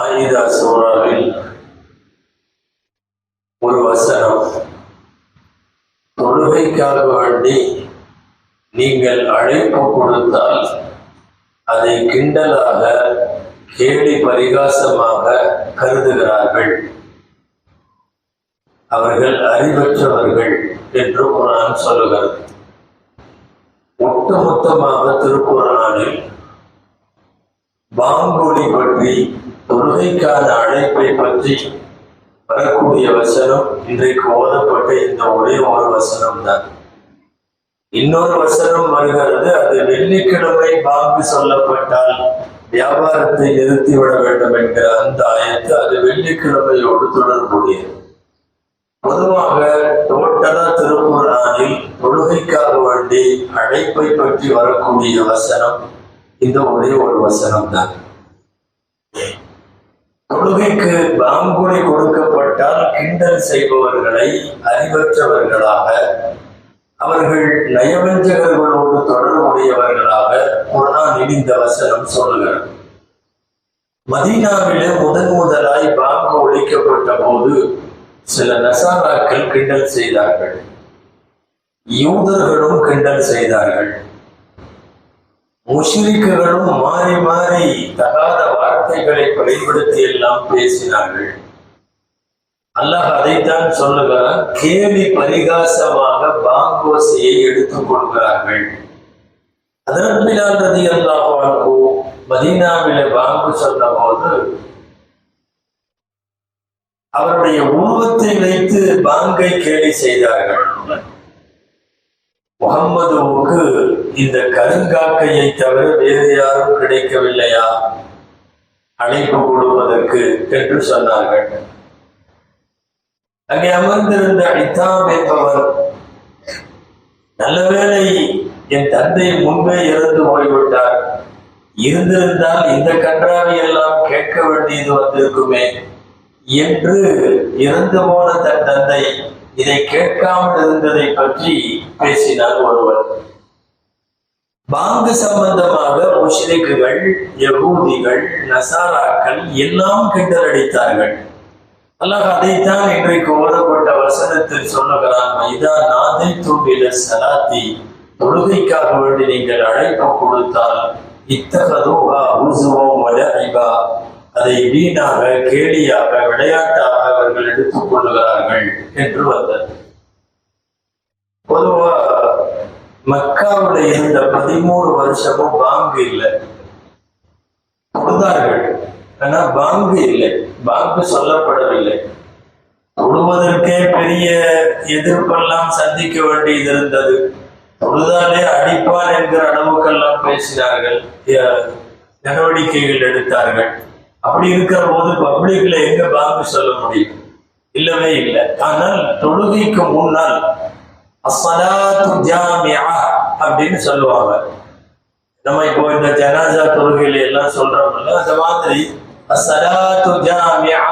ஆயுதா சோனாவில் ஒரு வசனம் தொழுகைக்காக வேண்டி நீங்கள் அழைப்பு கொடுத்தால் அதை கிண்டலாக கேலி பரிகாசமாக கருதுகிறார்கள். அவர்கள் அறிவற்றவர்கள் என்று குரான் சொல்லுகிறது. ஒட்டுமொத்தமாக திருக்குறளில் பாங்கொலி பற்றி தொழுகைக்கான அழைப்பை பற்றி வரக்கூடிய வசனம் இன்றைக்கு ஓதப்பட்ட இந்த ஒரே ஒரு வசனம் தான் இன்னொரு வசனம் வருகிறது அது வெள்ளிக்கிழமை பாங்கு சொல்லப்பட்டால் வியாபாரத்தை நிறுத்திவிட வேண்டும் என்கிற அந்த ஆயத்து அது வெள்ளிக்கிழமையோடு தொடர்புடையது. பொதுவாக டோட்டலா திருக்குறானில் தொழுகைக்காக வேண்டி அழைப்பை பற்றி வரக்கூடிய வசனம் இந்த ஒரே ஒரு வசனம் தான் தொழுகைக்கு பாங்குடி கொடுக்கப்பட்டால் கிண்டல் செய்பவர்களை அறிவற்றவர்களாக அவர்கள் நயவஞ்சகர்களோடு தொடர்புடையவர்களாக குரான் இடிந்த வசனம் சொல்லுகிறது மதீனாவிலே முதன் முதலாய் பாம்பு ஒழிக்கப்பட்ட போது சில நசாராக்கள் கிண்டல் செய்தார்கள் யூதர்களும் கிண்டல் செய்தார்கள் முஷ்ரிக்குகளும் மாறி மாறி தகாத வார்த்தைகளை பயன்படுத்தி எல்லாம் பேசினார்கள். அல்லாஹ் அதைத்தான் சொல்லுகிறான் கேலி பரிகாசமாக பாங்கோசையை எடுத்துக் கொள்கிறார்கள். அதன்பிலால் ரதி அல்லாஹ் மதீனாவில பாங்கு சொன்ன போது அவருடைய உருவத்தை வைத்து பாங்கை கேலி செய்தார்கள். முகம்மதுவுக்கு இந்த கருங்காக்கையை தவிர வேறு யாரும் கிடைக்கவில்லையா? அழைப்பு கொடுப்பதற்கு என்று சொன்னார்கள். அங்கே அமர்ந்திருந்த இத்தாம் என்பவர் நல்லவேளை என் தந்தை முன்பே இறந்து போய்விட்டார். இருந்திருந்தால் இந்த கன்றாவை எல்லாம் கேட்க வேண்டியது வந்திருக்குமே என்று இறந்து போன தன் தந்தை இதை கேட்காமல் இருந்ததை பற்றி பேசினார் ஒருவர். பாங்கு சம்பந்தமாக முஷ்ரிக்குகள் யகூதிகள் நசாராக்கள் எல்லாம் கிண்டலடித்தார்கள். அல்லாஹ் அதைத்தான் இன்றைக்கு ஓதப்பட்ட வசனத்தில் சொல்லுகிறான் மைதா நாதை தூண்டில சலாத்தி தொழுகைக்காக வேண்டி நீங்கள் அழைப்பு கொடுத்தால் இத்தகதோகா உசுவோம் வலஹிபா அதை வீணாக கேலியாக விளையாட்டாக அவர்கள் எடுத்துக் கொள்ளுகிறார்கள் என்று வந்தது. பொதுவா மக்காவுல இருந்த பதிமூணு வருஷமும் பாங்கு இல்லை. தொழுதார்கள் ஆனா பாங்கு இல்லை. பாங்கு சொல்லப்படவில்லை. தொழுவதற்கே பெரிய எதிர்ப்பெல்லாம் சந்திக்க வேண்டியது இருந்தது தொழுதாலே அடிப்பார் என்கிற அளவுக்கெல்லாம் பேசினார்கள். நடவடிக்கைகள் எடுத்தார்கள். அப்படி இருக்கிற போது பப்ளிக்ல எங்க பேங்க் சொல்ல முடியும்? இல்லவே இல்லை. ஆனால் தொழுகைக்கு முன்னால் அஸ்ஸலாத்து ஜாமிஆ அப்படின்னு சொல்லுவாங்க. நம்ம இப்போ இந்த ஜனாசா தொழுகையில எல்லாம் சொல்றோம்ல அந்த மாதிரி அஸ்ஸலாத்து ஜாமிஆ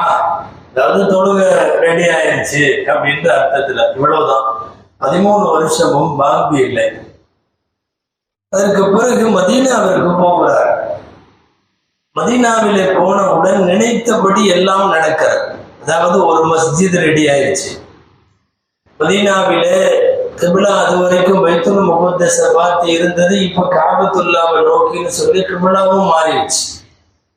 அதாவது தொழுகை ரெடி ஆயிருச்சு அப்படின்ற அர்த்தத்துல இவ்வளவுதான். பதிமூணு வருஷமும் பாம்பு இல்லை. அதற்கு பிறகு மதீனாவிற்கு போகிறார். மதீனாவிலே போனவுடன் நினைத்தபடி எல்லாம் நடக்கிறது. அதாவது ஒரு மஸ்ஜித் ரெடி ஆயிடுச்சு. மதீனாவிலே கிபிலா அது வரைக்கும் பைத்துல் முகத்தஸ பார்த்து இருந்தது. இப்ப காபத்துல்லாவை நோக்கின்னு சொல்லி கிபிலாவும் மாறிடுச்சு.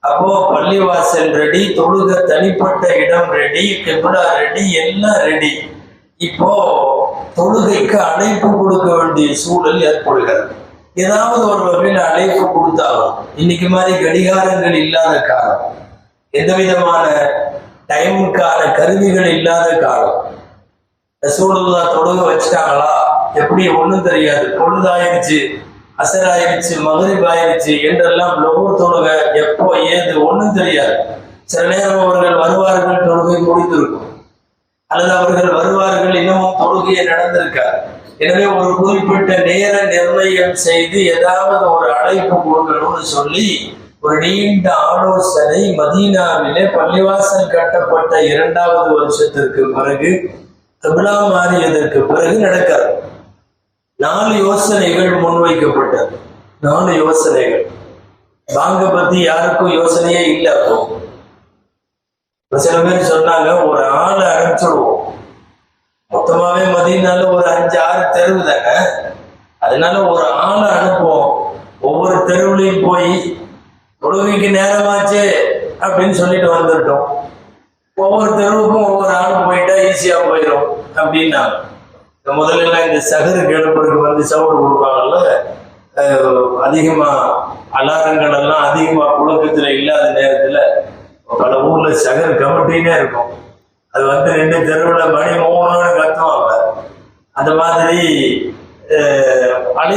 அப்போ பள்ளிவாசல் ரெடி தொழுக தனிப்பட்ட இடம் ரெடி கிபிலா ரெடி எல்லாம் ரெடி இப்போ தொழுகைக்கு அழைப்பு கொடுக்க வேண்டிய சூழல் ஏற்படுகிறது. ஏதாவது ஒரு வகையில் அழைப்பு கொடுத்தாலும் இன்னைக்கு மாதிரி கடிகாரங்கள் இல்லாத காலம் எந்த விதமான டைமுக்கான கருவிகள் இல்லாத காலம். ரசூலுல்லா தொழுக வச்சுட்டாங்களா? எப்படி? ஒண்ணும் தெரியாது. பொழுதாயிருச்சு அசராயிருச்சு மகரிப் ஆயிருச்சு என்றெல்லாம் லோகர் தொழுக எப்போ ஏது ஒண்ணும் தெரியாது. சில நேரம் அவர்கள் வருவார்கள் தொழுகை முடிந்திருக்கும். அல்லது அவர்கள் வருவார்கள் இன்னமும் தொழுகையை நடந்திருக்கார் எனவே ஒரு குறிப்பிட்ட நேர நிர்ணயம் செய்து ஏதாவது ஒரு அழைப்பு கொடுக்கணும்னு சொல்லி ஒரு நீண்ட ஆலோசனை மதீனாவிலே பள்ளிவாசல் கட்டப்பட்ட இரண்டாவது வருஷத்திற்கு பிறகு கபிலா மாறியதற்கு பிறகு நடக்காது நாலு யோசனைகள் முன்வைக்கப்பட்டது. நாலு யோசனைகள். பாங்க பத்தி யாருக்கும் யோசனையே இல்லை அப்போ. சில பேர் சொன்னாங்க ஒரு ஆளை அனுப்பிச்சுடுவோம். மொத்தமாவே மதியனால ஒரு அஞ்சு ஆறு தெருவு தானே அதனால ஒரு ஆளை அனுப்புவோம். ஒவ்வொரு தெருவுலையும் போய் தொழுகைக்கு நேரமாச்சு அப்படின்னு சொல்லிட்டு வந்துட்டோம். ஒவ்வொரு தெருவுக்கும் ஒவ்வொரு ஆளும் போயிட்டா ஈஸியா போயிடும் அப்படின்னா முதல்ல இந்த சகரு கிளம்புறதுக்கு வந்து சவுடு கொடுப்பாங்கல்ல அதிகமா அலாரங்கள் எல்லாம் அதிகமா புழக்கத்துல இல்லாத நேரத்துல பல ஊர்ல சகர் கமிட்டினே இருக்கும். அது வந்து ரெண்டு தெருவுல மணி மூணுன்னு கத்துவாங்க. அந்த மாதிரி அஹ், அழி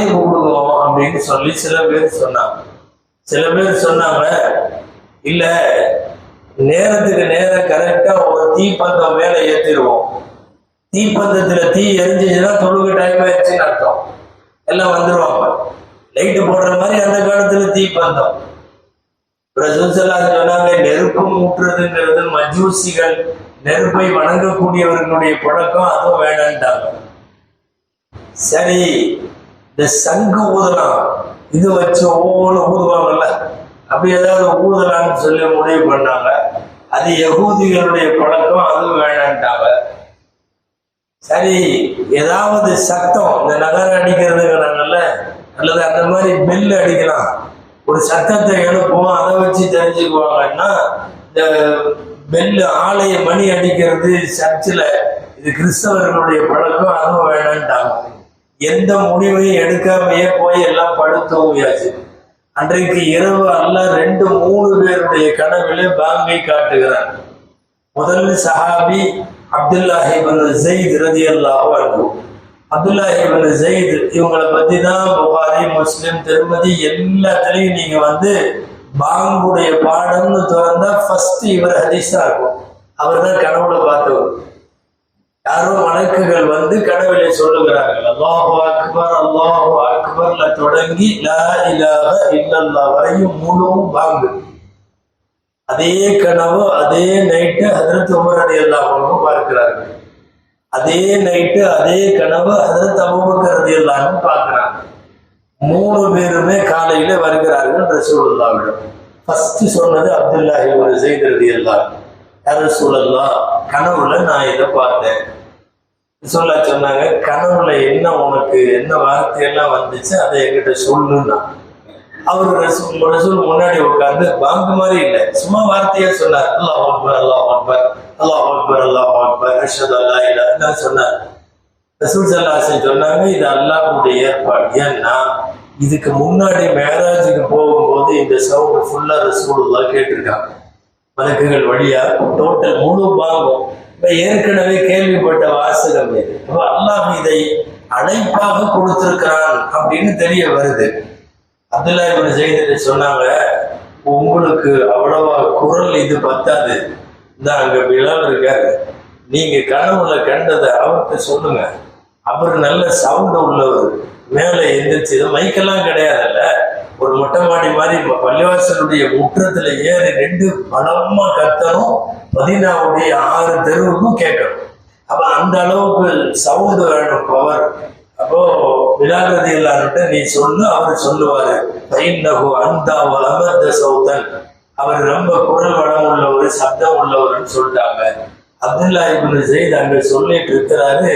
அப்படின்னு சொல்லி சில பேர் சொன்னாங்க. சில பேர் சொன்னாங்க இல்ல நேரத்துக்கு நேரம் கரெக்டா ஒரு தீப்பந்தம் மேல ஏத்திடுவோம். தீப்பந்தத்துல தீ எரிஞ்சிச்சுன்னா தொழுகு டைம் ஆயிடுச்சுன்னு அர்த்தம். எல்லாம் வந்துருவாங்க. லைட்டு போடுற மாதிரி அந்த காலத்துல தீப்பந்தம். ரசூசல்லா சொன்னாங்க நெருப்பு மூட்டுறதுங்கிறது மஜூசிகள் நெருப்பை வணங்கக்கூடியவர்களுடைய பழக்கம் அதுவும் வேணான்ட்டாங்க சரி இந்த சங்கு ஊதலாம் இது வச்சு ஒவ்வொன்று ஊதுவாங்கல்ல அப்படி ஏதாவது ஊதலான்னு சொல்லி முடிவு பண்ணாங்க. அது யகூதிகளுடைய பழக்கம் அதுவும் வேணான்ட்டாங்க சரி ஏதாவது சத்தம் இந்த நகரம் அடிக்கிறதுங்கிறாங்கல்ல அல்லது அந்த மாதிரி பெல் அடிக்கலாம். ஒரு சத்தத்தை எழுப்புவோம் அதை வச்சு தெரிஞ்சுக்குவாங்கன்னா இந்த பெல்லு ஆலய மணி அடிக்கிறது சர்ச்சில் இது கிறிஸ்தவர்களுடைய பழக்கம் அதுவும் வேணான்ட்டாங்க எந்த முடிவையும் எடுக்காமையே போய் எல்லாம் படுத்து தூங்கியாச்சு. அன்றைக்கு இரவு அல்ல ரெண்டு மூணு பேருடைய கனவிலே பாங்கை காட்டுகிறார். முதல் சஹாபி அப்துல்லாஹி இப்னு ஜெயித் ரதியல்லாஹு அன்ஹு. அப்துல்லாஹி இப்னு ஜெயித் இவங்களை பத்தி தான் புகாரி முஸ்லீம் திருமதி எல்லாத்துலேயும் நீங்க வந்து பாங்குடைய பாடம்னு திறந்தா ஃபர்ஸ்ட் இவர் ஹதீஸா இருக்கும் அவர் தான் கனவுல பார்த்தவர். யாரோ வழக்குகள் வந்து கனவிலே சொல்லுகிறார்கள் அல்லாஹு அக்பர் அல்லாஹு அக்பர்ல தொடங்கி லா இலாஹ இல்லல்லா வரையும் மூணும் பாங்கு அதே கனவு அதே நைட்டு ஹதரத் உமரடி அலி அல்லாஹும் பார்க்கிறார்கள். அதே நைட்டு அதே கனவு ஹதரத் அபூபக்கர் எல்லாரும் பார்க்கிறார்கள். மூணு பேருமே காலையில வருகிறார்கள் ரசூலுல்லாவிடம். ஃபர்ஸ்ட் சொன்னது அப்துல்லாஹி ஒரு செய்திருதி ரதி அல்லாஹ் யார் ரசூலல்லா கனவுல நான் இதை பார்த்தேன். சொல்ல சொன்னாங்க கனவுல என்ன உனக்கு என்ன வார்த்தையெல்லாம் வந்துச்சு அதை என்கிட்ட சொல்லுன்னா. அவர் ரசூல் ரசூல் முன்னாடி உட்கார்ந்து பாங்கு மாதிரி இல்லை சும்மா வார்த்தையா சொன்னார். அல்லாஹ் அக்பர் அல்லாஹ் அக்பர் அல்லாஹ் அக்பர் அல்லாஹ் அக்பர் அஷ்ஹது அல்லா இல்லாஹ் சொன்னார். ரசூல் சல்லாசன் சொன்னாங்க இது அல்லாஹுடைய ஏற்பாடு. ஏன்னா இதுக்கு முன்னாடி மேராஜுக்கு போகும்போது இந்த சவுண்ட் ஃபுல்லா ரசூலுல்லா கேட்டிருக்காங்க. வழக்குகள் வழியா டோட்டல் முழு பாகம். இப்ப ஏற்கனவே கேள்விப்பட்ட வாசகம் இது. அப்ப அல்லாஹ் இதை அழைப்பாக கொடுத்திருக்கிறான் அப்படின்னு தெரிய வருது. அப்துல்லா இவன் செய்தி சொன்னாங்க உங்களுக்கு அவ்வளவா குரல் இது பத்தாது. இந்த அங்க பிலால் இருக்காரு. நீங்க கனவுல கண்டதை அவர்கிட்ட சொல்லுங்க. அவர் நல்ல சவுண்ட் உள்ளவர் மேலே எந்திரிச்சு இது மைக்கெல்லாம் கிடையாதுல்ல? ஒரு மொட்டை மாடி மாதிரி பள்ளிவாசலுடைய முற்றத்துல ஏறி ரெண்டு பலமா கத்தனும் மதினாவுடைய ஆறு தெருவுக்கும் கேட்கணும். அப்ப அந்த அளவுக்கு சவுண்ட் வேணும் பவர் அப்போ விலாகதி இல்லாட்ட நீ சொல்லு அவர் சொல்லுவாரு. பைன்னகு அந்தா அமர்ந்த சௌதன். அவர் ரொம்ப குரல் வளம் உள்ளவர் சப்தம் உள்ளவர்னு சொல்லிட்டாங்க. அப்துல்லா இப்னு ஜெயித் அங்க சொல்லிட்டு இருக்கிறாரு.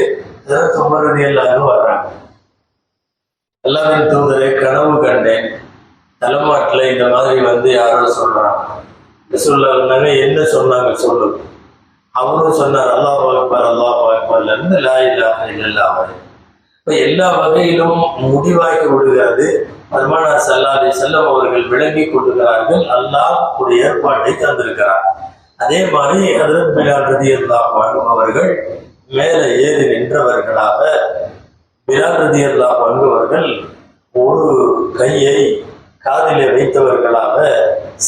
தொம்பரதி எல்லாரும் வர்றாங்க. எல்லாரும் தூதரை கனவு கண்டேன். தலைமாட்டில் இந்த மாதிரி வந்து யாரோ சொல்றாங்க. சொல்லாங்க என்ன சொன்னாங்க சொல்லு. அவரும் சொன்னார் அல்லாஹ் அக்பர் அல்லாஹ் அக்பர்ல லா இல்லாஹ இல்லல்லாஹ் இப்போ எல்லா வகையிலும் முடிவாகி விடுகிறது. பெருமானார் சல்லா அலி செல்லம் அவர்கள் விளங்கி கொடுக்கிறார்கள் அல்லாஹ் ஒரு ஏற்பாட்டை தந்திருக்கிறார். அதே மாதிரி ஹதரத் பிலால் ரதி அல்லாஹ் அவர்கள் மேலே ஏறி நின்றவர்களாக பிலால் ரதி ஒரு கையை காதிலே வைத்தவர்களாக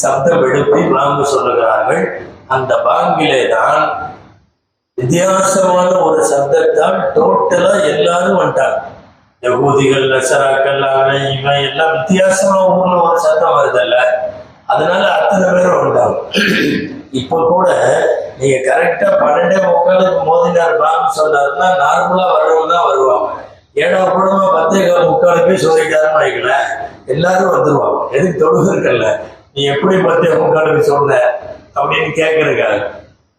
சப்தம் எழுப்பி பாங்கு சொல்லுகிறார்கள். அந்த பாங்கிலே தான் வித்தியாசமான ஒரு சப்தத்தால் டோட்டலா எல்லாரும் வந்துட்டாங்க யகூதிகள் நசராக்கள் அவன் இவன் எல்லாம் வித்தியாசமான ஊர்ல ஒரு சத்தம் வருதல்ல. அதனால அத்தனை பேரும் வந்துட்டாங்க இப்போ கூட நீங்க கரெக்டா பன்னெண்டே முக்காலுக்கு மோதினார் பான்னு சொன்னாருன்னா நார்மலா வர்றவங்க தான் வருவாங்க. ஏழாவது கூடமா பத்தே முக்காலு போய் சொல்லிட்டாருன்னு வைக்கல எல்லாரும் வந்துருவாங்க. எதுக்கு தொழுகு நீ எப்படி பத்தே முக்காலுக்கு சொன்ன அப்படின்னு கேட்கறதுக்காக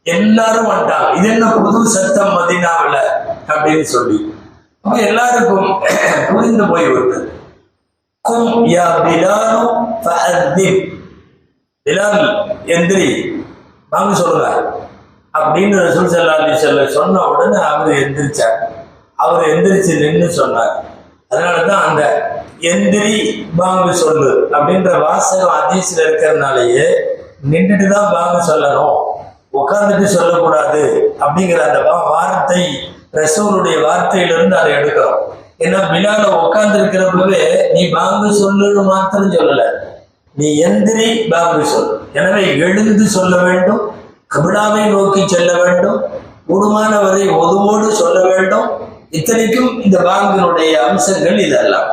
எல்லாரும் வந்துட்டாங்க இது என்ன புது சத்தம் மதினாவில் அப்படின்னு சொல்லி. அப்ப எல்லாருக்கும் புரிந்து போய்விட்டது. கும் யா பிலாலும் எந்திரி. வாங்க சொல்லுங்க. அப்படின்னு ரசூல் சல்லா அலி சொல்ல சொன்ன உடனே அவர் எந்திரிச்சார். அவர் எந்திரிச்சு நின்று சொன்னார். அதனால தான் அந்த எந்திரி வாங்க சொல்லு அப்படின்ற வாசகம் அதிசயில் இருக்கிறதுனாலயே நின்றுட்டு தான் வாங்க சொல்லணும். உட்கார்ந்துட்டு சொல்லக்கூடாது அப்படிங்கிற அந்த வார்த்தை ரசூலுடைய வார்த்தையிலிருந்து அதை எடுக்கிறோம். ஏன்னா பிலால உட்கார்ந்து இருக்கிறப்பவே நீ வாங்க சொல்லுன்னு மாத்திரம் சொல்லலை. நீ எந்திரி பாபு சொல். எனவே எழுந்து சொல்ல வேண்டும் கபிலாவை நோக்கி செல்ல வேண்டும் கூடுமானவரை ஒதுவோடு சொல்ல வேண்டும். இத்தனைக்கும் இந்த பாங்கினுடைய அம்சங்கள் இதெல்லாம்.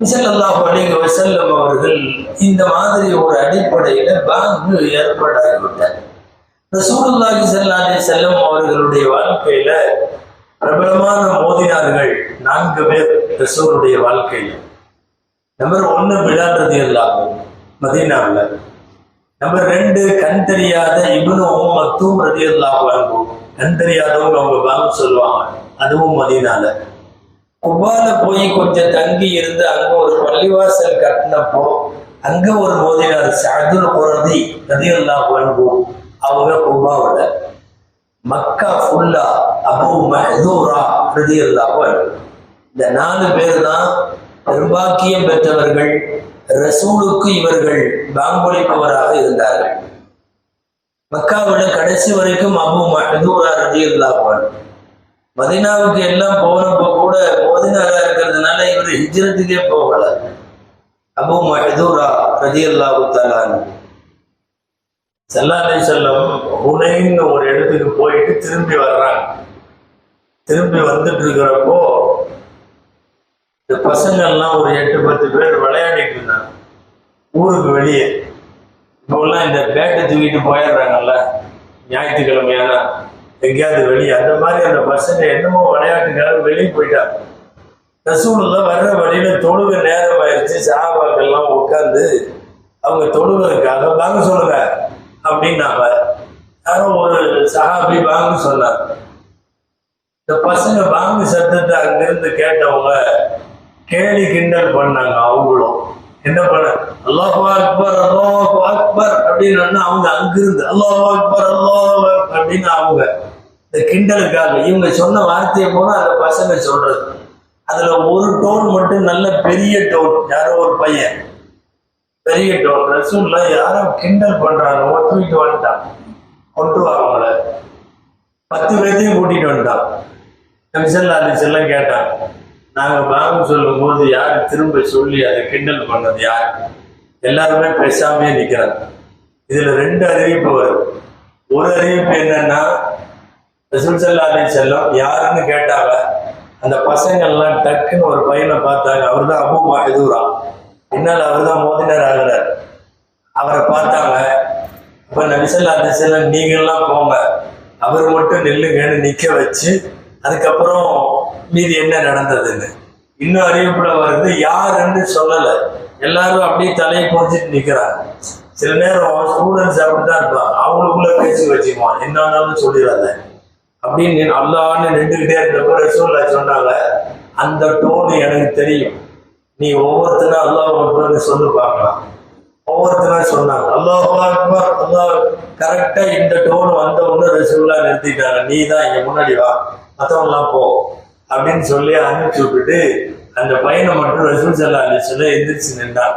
மிசல்லாஹு அலிக வசல்லம் அவர்கள் இந்த மாதிரி ஒரு அடிப்படையில பாங்கு ஏற்பாடாகிவிட்டார் ரசூலுல்லாஹி சல்லாஹி செல்லம் அவர்களுடைய வாழ்க்கையில பிரபலமான மோதினார்கள் நான்கு பேர் ரசூருடைய வாழ்க்கையில். நம்பர் ஒன்று பிலால் ரதியல்லாஹு மதீனாவுல. நம்பர் ரெண்டு கண் தெரியாத இப்னு மத்தும் ரதி எல்லாம் அன்ஹு. கண் தெரியாதவங்க அவங்க வாங்க சொல்லுவாங்க. அதுவும் மதீனால. குபால போய் கொஞ்சம் தங்கி இருந்து அங்க ஒரு பள்ளிவாசல் கட்டினப்போ அங்க ஒரு மோதினார் சதுர குரதி பிரதியல்லா வழங்கும் அவங்க குபாவோட மக்கா ஃபுல்லா அபு மஹதூரா ரதியல்லாஹு அன்ஹு. இந்த நாலு பேர் தான் நிர்பாக்கியம் பெற்றவர்கள் ரசூலுக்கு இவர்கள் பாங்கொலிப்பவராக இருந்தார்கள். மக்காவிட கடைசி வரைக்கும் அபு மஹதூரா ரதியல்லாஹு அன்ஹு. மதினாவுக்கு எல்லாம் போனப்போ கூட மோதினாரா இருக்கிறதுனால இவர் ஹிஜ்ரத்துக்கே போகல. அபு மஹதூரா ரதியல்லாஹு தஆலா செல்லாலே செல்லம் ஹுனைன்னு ஒரு இடத்துக்கு போயிட்டு திரும்பி வர்றாங்க. திரும்பி வந்துட்டு இருக்கிறப்போ இந்த பசங்கள்லாம் ஒரு எட்டு பத்து பேர் விளையாடிட்டு இருந்தாங்க. ஊருக்கு வெளியே. இப்போல்லாம் இந்த பேட்டை தூக்கிட்டு போயிடுறாங்கல்ல? ஞாயிற்றுக்கிழமையான எங்கேயாவது வெளியே. அந்த மாதிரி அந்த பசங்க என்னமோ விளையாட்டுக்காக வெளியே போயிட்டாங்க. ரசூலுல்லா வர்ற வழியில தொழுக நேரம் ஆயிடுச்சு சாபாக்கள்லாம் உட்காந்து அவங்க தொழுவதற்காக வாங்க சொல்லுங்க. அப்படின்னாங்க. யாரோ ஒரு சஹாபி வாங்க சொன்னார். இந்த பசங்க வாங்க சத்தத்தை அங்கிருந்து கேட்டவங்க கேலி கிண்டல் பண்ணாங்க அவங்களும். என்ன பண்ண? அல்லாஹ் அக்பர் அல்லாஹ் அக்பர் அப்படின்னு அவங்க அங்கிருந்து அல்லாஹ் அக்பர் அல்லாஹ் அப்படின்னு அவங்க இந்த கிண்டலுக்காக இவங்க சொன்ன வார்த்தையை போல அந்த பசங்க சொல்றது. அதுல ஒரு டோன் மட்டும் நல்ல பெரிய டோன் யாரோ ஒரு பையன். பெரிய டோன் ரசூல்ல யாரோ கிண்டல் பண்றாங்க தூக்கிட்டு வந்துட்டான். கொண்டு வா அவங்கள. பத்து பேர்த்தையும் கூட்டிட்டு வந்துட்டான். நபிசல்லா அலிசல்லாம் கேட்டான் நாங்கள் பாகம் சொல்லும் போது யார் திரும்ப சொல்லி அதை கிண்டல் பண்ணது யார்? எல்லாருமே பேசாமே நிற்கிறாங்க இதில் ரெண்டு அறிவிப்பு வருது ஒரு அறிவிப்பு என்னன்னா ரசூல் சல்லா அலி செல்லம் யாருன்னு கேட்டாங்க. அந்த பசங்கள்லாம் டக்குன்னு ஒரு பையனை பார்த்தாங்க. அவர் தான் அபு மஹதூரா. பின்னால் அவர் தான் மோதினர் ஆகிறார். அவரை பார்த்தாங்க. இப்போ நபிசல்லா அலி செல்லம் நீங்கள்லாம் போங்க. அவர் மட்டும் நில்லுங்கன்னு நிற்க வச்சு அதுக்கப்புறம் மீதி என்ன நடந்ததுன்னு. இன்னும் அறிவிப்புல வருது யாருன்னு சொல்லல. எல்லாரும் அப்படியே தலையை பொறிச்சிட்டு நிக்கிறாங்க. சில நேரம் ஸ்டூடெண்ட்ஸ் அப்படிதான் இருப்பாங்க. அவங்களுக்குள்ள பேசி வச்சுக்குவான். என்னன்னாலும் சொல்லிடாத அப்படின்னு அல்லான்னு நின்றுகிட்டே இருந்தப்ப ரசூல்லா சொன்னாங்க அந்த டோன் எனக்கு தெரியும். நீ ஒவ்வொருத்தரும் அல்லாஹ் அக்பர்னு சொல்லு பார்க்கலாம். ஒவ்வொருத்தரா சொன்னாங்க அல்லாஹ் அக்பர் அல்லாஹ் கரெக்டா இந்த டோன் வந்த உடனே ரசூல்லா நிறுத்திட்டாங்க. நீ தான் இங்க முன்னாடி வா. மற்றவங்களாம் போ. அப்படின்னு சொல்லி அனுப்பிச்சு விட்டுட்டு அந்த பையனை மட்டும் ரசூல் சல்லா அலிஸ்ல எந்திரிச்சு நின்றான்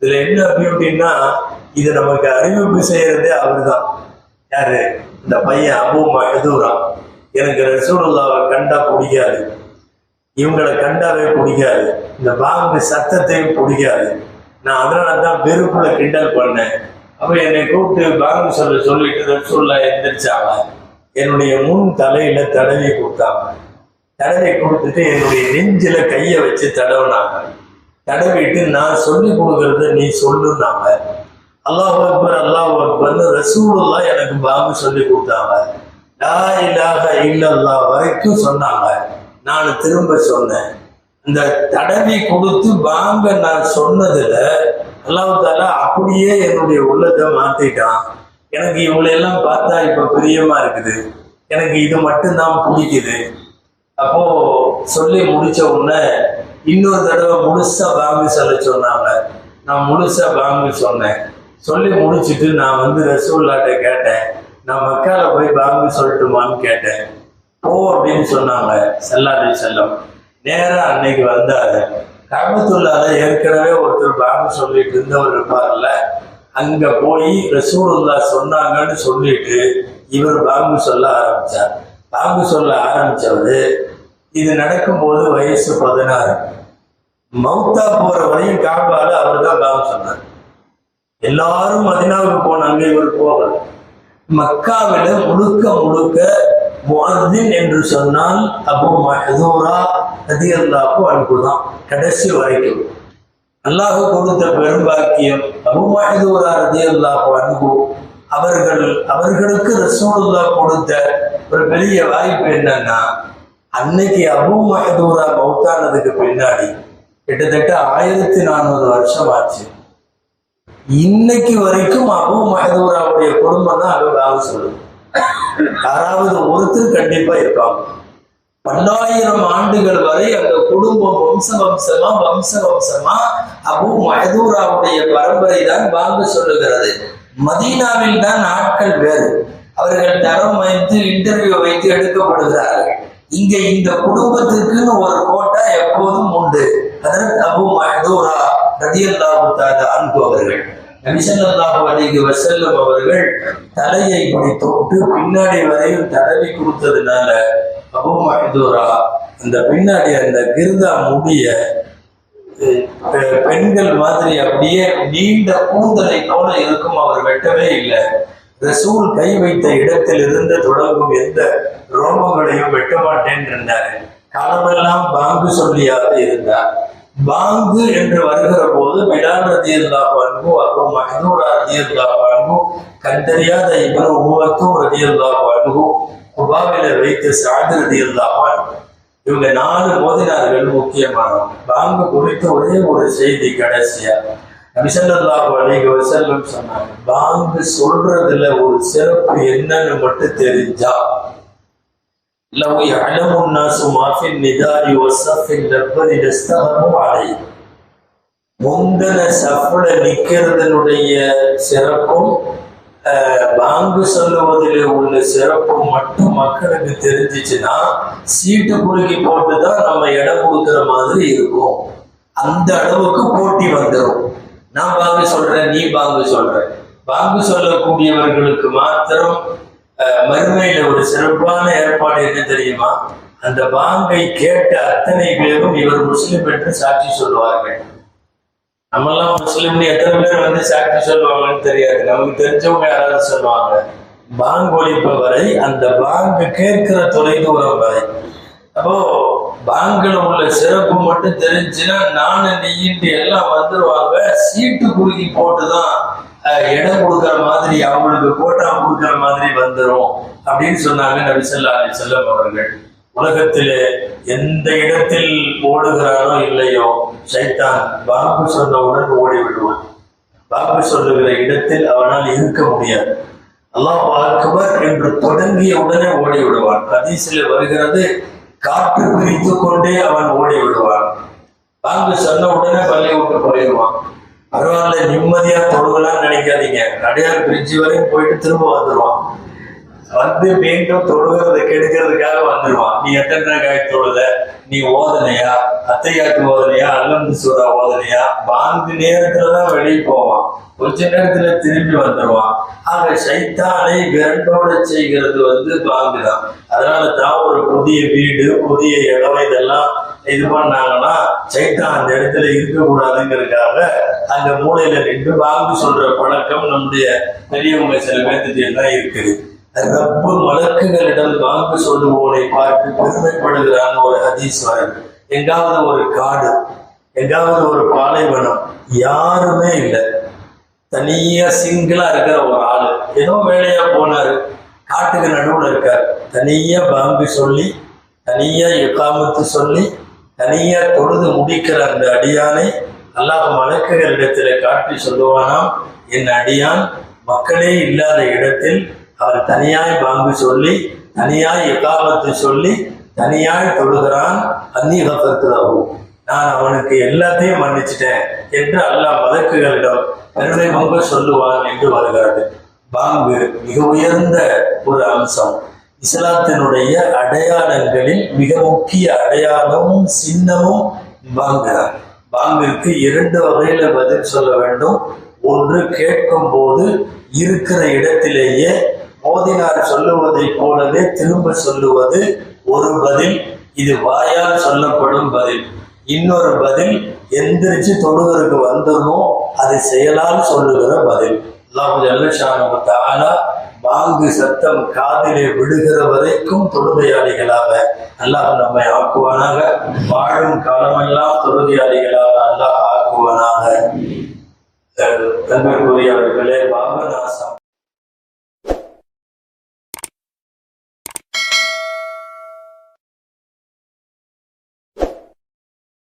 இதுல என்ன பியூட்டின்னா இது நமக்கு அறிவிப்பு செய்யறதே அவருதான். யாரு? இந்த பையன் அபூமா மஹதூரா. எனக்கு ரசூலுல்லாவை கண்டா பிடிக்காது. இவங்களை கண்டாவே பிடிக்காது. இந்த பாங்கு சத்தத்தையும் பிடிக்காது. நான் அதனால தான் வெறுப்புல கிண்டல் பண்ணேன். அப்ப என்னை கூப்பிட்டு பாங்கு சொல்ல சொல்லிட்டு ரசூல்லா எந்திரிச்சாங்க. என்னுடைய முன் தலையில தடவி கொடுத்தாங்க. தடவை கொடுத்துட்டு என்னுடைய நெஞ்சில கையை வச்சு தடவுனாங்க. தடவிட்டு நான் சொல்லி கொடுக்கறத நீ சொல்லுனாங்க. அல்லாஹ் அக்பர் அல்லாஹ் அக்பர்னு ரசூலுல்லா எனக்கு பாபு சொல்லி கொடுத்தாங்க. லா இலாஹ இல்லல்லா வரைக்கும் சொன்னாங்க. நான் திரும்ப சொன்னேன். இந்த தடவி கொடுத்து வாங்க நான் சொன்னதுல அல்லாஹால அப்படியே என்னுடைய உள்ளத்தை மாத்திட்டான். எனக்கு இவங்களை எல்லாம் பார்த்தா இப்ப பிரியமா இருக்குது. எனக்கு இது மட்டும்தான் பிடிக்குது. அப்போ சொல்லி முடிச்ச உடனே இன்னொரு தடவை முழுசா பாங்கு சொல்ல சொன்னாங்க. நான் முழுசா பாங்கு சொன்னேன். சொல்லி முடிச்சுட்டு நான் வந்து ரசூல்லாட்ட கேட்டேன். நான் மக்கால போய் பாங்கு சொல்லட்டுமான்னு கேட்டேன். போ அப்படின்னு சொன்னாங்க. செல்லாதி செல்லம் நேராக அன்னைக்கு வந்தாரு கபத்துள்ளால ஏற்கனவே ஒருத்தர் பாம்பு சொல்லிட்டு இருந்தவர் இருப்பார்ல அங்க போய் ரசூலுல்லா சொன்னாங்கன்னு சொல்லிட்டு இவர் பாம்பு சொல்ல ஆரம்பிச்சார். பாம்பு சொல்ல ஆரம்பிச்சவரு இது நடக்கும்போது வயசு பதினாறு. மௌத்தா போற வரையும் காபால அவர் தான் பாம்பு சொன்னார். எல்லாரும் மதினாவுக்கு போனாங்க இவர் போகல. மக்காவில முழுக்க முழுக்க முஅத்தின் என்று சொன்னால் அபு மஹதூரா ரதியல்லாஹு அன்பு தான் கடைசி வரைக்கும். அல்லாஹு கொடுத்த பெரும்பாக்கியம் அபு மஹதூரா ரதியல்லாஹு அன்பு அவர்கள் அவர்களுக்கு ரசூலுல்லா கொடுத்த ஒரு பெரிய வாய்ப்பு என்னன்னா அன்னைக்கு அபு மஹதூரா மௌத்தானதுக்கு பின்னாடி கிட்டத்தட்ட ஆயிரத்தி நானூறு வருஷம் ஆச்சு. இன்னைக்கு வரைக்கும் அபு மஹதூராவுடைய குடும்பம் தான் அழுகாக சொல்லுது. யாராவது ஒருத்தர் கண்டிப்பா இருப்பாங்க. பல்லாயிரம் ஆண்டுகள் வரை அந்த குடும்பம் வம்ச வம்சமா வம்ச வம்சமா அபு மஹதூராவுடைய பரம்பரை தான் வாங்க சொல்லுகிறது. மதீனாவில் தான் நாட்கள் வேறு. அவர்கள் தரம் வைத்து இன்டர்வியூ வைத்து எடுக்கப்படுகிறார்கள். இங்க இந்த குடும்பத்திற்குன்னு ஒரு கோட்டா எப்போதும் உண்டு. அதற்கு அபு மஹதூரா ரதியல்லாஹு தாலா அன்பு அவர்கள் நபிசல்லாஹு அலிகு வசல்லம் அவர்கள் தலையை இப்படி தொட்டு பின்னாடி வரையும் தடவி கொடுத்ததுனால அபு மஹதூரா அந்த பின்னாடி அந்த கிருதா முடிய பெண்கள் மாதிரி அப்படியே நீண்ட கூந்தலை போல இருக்கும் அவர் வெட்டவே இல்லை. ரசூல் கை வைத்த இடத்தில் இருந்து தொடங்கும் எந்த ரோமங்களையும் வெட்ட மாட்டேன் என்றார் காலமெல்லாம் பாங்கு சொல்லியாக இருந்தார். பாங்கு என்று வருகிற போது பிலால் ரதியல்லா பாங்கு அப்புறம் மஹதூரா ரதியல்லா பாங்கு கண்டறியாத இவர் உருவத்தும் ரதியல்லா பாங்கு குபாவில வைத்து சாது ரதியல்லா பாங்கு இவங்க நாலு மோதினார்கள் முக்கியமானவங்க பாங்கு குறித்த ஒரே ஒரு செய்தி கடைசியா. நபிசல்லாஹு அலைஹி வஸல்லம் சொன்னாங்க பாங்கு சொல்றதுல ஒரு சிறப்பு என்னன்னு மட்டும் தெரிஞ்சா லவ் يعلم الناس ما في النداء والصف الأول لاستهموا عليه முந்தின சஃப்ல நிக்கிறதனுடைய சிறப்பும் அஹ், பாங்கு சொல்லுவதில் உள்ள சிறப்பும் மட்டும் மக்களுக்கு தெரிஞ்சிச்சுன்னா சீட்டு குலுக்கி போட்டு தான் நம்ம இடம் கொடுக்கிற மாதிரி இருக்கும் அந்த அளவுக்கு போட்டி வந்துடும் நான் பாங்கு சொல்றேன் நீ பாங்கு சொல்ற பாங்கு சொல்லக்கூடியவர்களுக்கு மாத்திரம் அஹ், மறுமையில ஒரு சிறப்பான ஏற்பாடு என்ன தெரியுமா? அந்த பாங்கை கேட்ட அத்தனை பேரும் இவர் முஸ்லிம் என்று சாட்சி சொல்லுவார்கள். நம்மெல்லாம் முஸ்லிம்னு எத்தனை பேர் வந்து சாட்சி சொல்லுவாங்கன்னு தெரியாது. நமக்கு தெரிஞ்சவங்க யாராவது சொல்லுவாங்க. பாங்கு ஒழிப்ப வரை அந்த பாங்கு கேட்கிற தொலைதூரம் வரை. அப்போ பேங்க்ல உள்ள சிறப்பு மட்டும் தெரிஞ்சுன்னா நானு நீயின்ட்டு எல்லாம் வந்துருவாங்க. சீட்டு குலுக்கி போட்டுதான் இடம் கொடுக்குற மாதிரி அவங்களுக்கு கோட்டா கொடுக்குற மாதிரி வந்துரும். அப்படின்னு சொன்னாங்க நபிசல்லா அலி செல்லம் அவர்கள். உலகத்திலே எந்த இடத்தில் ஓடுகிறாரோ இல்லையோ சைத்தான் பாபு சொன்னவுடன் ஓடி விடுவான் பாபு சொல்லுகிற இடத்தில் அவனால் இருக்க முடியாது. அல்லாஹ் அக்பர் என்று தொடங்கிய உடனே ஓடி விடுவான் கதீசில வருகிறது காற்று பிரித்து கொண்டே அவன் ஓடி விடுவான் பாங்கு சொன்ன உடனே பள்ளி விட்டு போயிடுவான். பரவாயில்ல நிம்மதியா தொழுகலாம்னு நினைக்காதீங்க. அடையார் பிரிட்ஜ் வரையும் போயிட்டு திரும்ப வந்துடுவான் வந்து மீண்டும் தொழுகிறத கெடுக்கிறதுக்காக வந்துடுவான் நீ எத்தனை காய் தொழுத? நீ ஓதனையா? அத்தையாக்கு ஓதனையா? அல்லந்து சூறா ஓதனையா? பாங்கு நேரத்துல தான் வெளியே போவான். கொஞ்ச நேரத்துல திரும்பி வந்துடுவான் ஆக சைத்தானை விரண்டோட செய்கிறது வந்து பாங்கு தான் அதனால தான் ஒரு புதிய வீடு புதிய இடம் இதெல்லாம் இது பண்ணாங்கன்னா சைத்தான் அந்த இடத்துல இருக்கக்கூடாதுங்கிறதுக்காக அந்த மூலையில நின்று பாங்கு சொல்ற பழக்கம் நம்முடைய பெரியவங்க சில பேர்த்துட்டு தான் இருக்குது. ரப்பு மலக்குகளிடம் வாங்கு சொல்லுவோனை பார்த்து பெருமைப்படுகிறான் ஒரு ஹதீஸ் எங்காவது ஒரு காடு எங்காவது ஒரு பாலைவனம் யாருமே இல்லை. தனியா சிங்கிளா இருக்கிற ஒரு ஆளு ஏதோ வேலையா போனாரு காட்டுக்கு நடுவுல இருக்கார். தனியா பாம்பு சொல்லி தனியா எக்காமத்து சொல்லி தனியா தொழுது முடிக்கிற அந்த அடியானை அல்லாஹ் மலக்குகளிடத்துல காட்டி சொல்லுவானாம் என் அடியான் மக்களே இல்லாத இடத்தில் அவன் தனியாய் பாங்கு சொல்லி தனியாய் எகாமத்து சொல்லி தனியாய் தொழுகிறான். அந்நியகத்திரவு நான் அவனுக்கு எல்லாத்தையும் மன்னிச்சிட்டேன் என்று அல்லாஹ் மதக்குகளிடம் என்னுடைய பொங்க சொல்லுவான் என்று வருகிறது. பாங்கு மிக உயர்ந்த ஒரு அம்சம். இஸ்லாத்தினுடைய அடையாளங்களில் மிக முக்கிய அடையாளமும் சின்னமும் பாங்கு பாம்பிற்கு பாங்கிற்கு இரண்டு வகையில பதில் சொல்ல வேண்டும். ஒன்று கேட்கும் போது இருக்கிற இடத்திலேயே மோதினார் சொல்லுவதைப் போலவே திரும்ப சொல்லுவது ஒரு பதில் இது வாயால் சொல்லப்படும் பதில். இன்னொரு பதில் எந்திரிச்சு தொழுவருக்கு வந்துடணும் அது செயலால் சொல்லுகிற பதில். அல்லாஹு பாங்கு சத்தம் காதிலே விடுகிற வரைக்கும் தொழுகையாளிகளாக அல்லாஹ் நம்மை ஆக்குவானாக. வாழும் காலமெல்லாம் தொழுகையாளிகளாக அல்லாஹ் ஆக்குவானாக. அஹ் பாபநாசம்